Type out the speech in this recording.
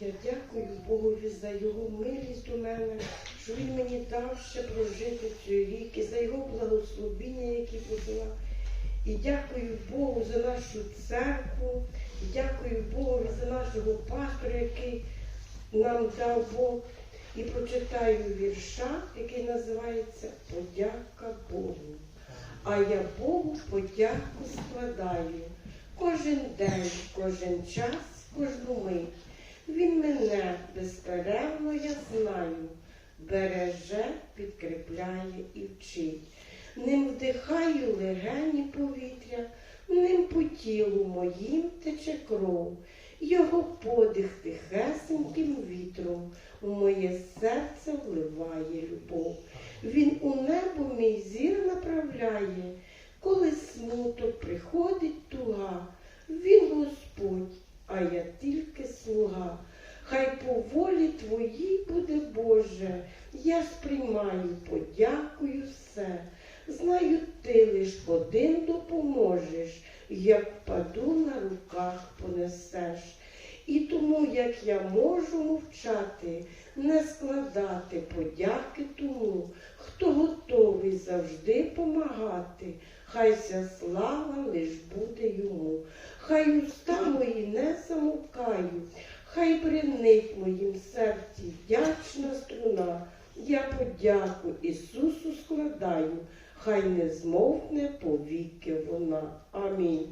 Я дякую Богові за його милість до мене, що він мені дав ще прожити цей рік, і за його благословіння, які позила. І дякую Богу за нашу церкву, і дякую Богу за нашого пастора, який нам дав Бог. І прочитаю вірша, який називається Подяка Богу. А я Богу подяку складаю кожен день, кожен час, кожну мить. Безперервно, я знаю, береже, підкріпляє і вчить. Ним вдихаю легені повітря, ним по тілу моїм тече кров, його подих тихесеньким вітром у моє серце вливає любов. Він у небо мій зір направляє, коли смуток приходить туга. Він Господь, а я тільки слуга. Хай по волі твоїй буде Боже, я сприймаю, подякую все. Знаю, ти лиш один допоможеш, як впаду на руках понесеш. І тому, як я можу мовчати, не складати подяки тому, хто готовий завжди помагати, хай ся слава лиш буде йому, хай уста мої не замовкають, хай бренить моїм серці вдячна струна. Я подяку Ісусу складаю, хай не змовкне повіки вона. Амінь.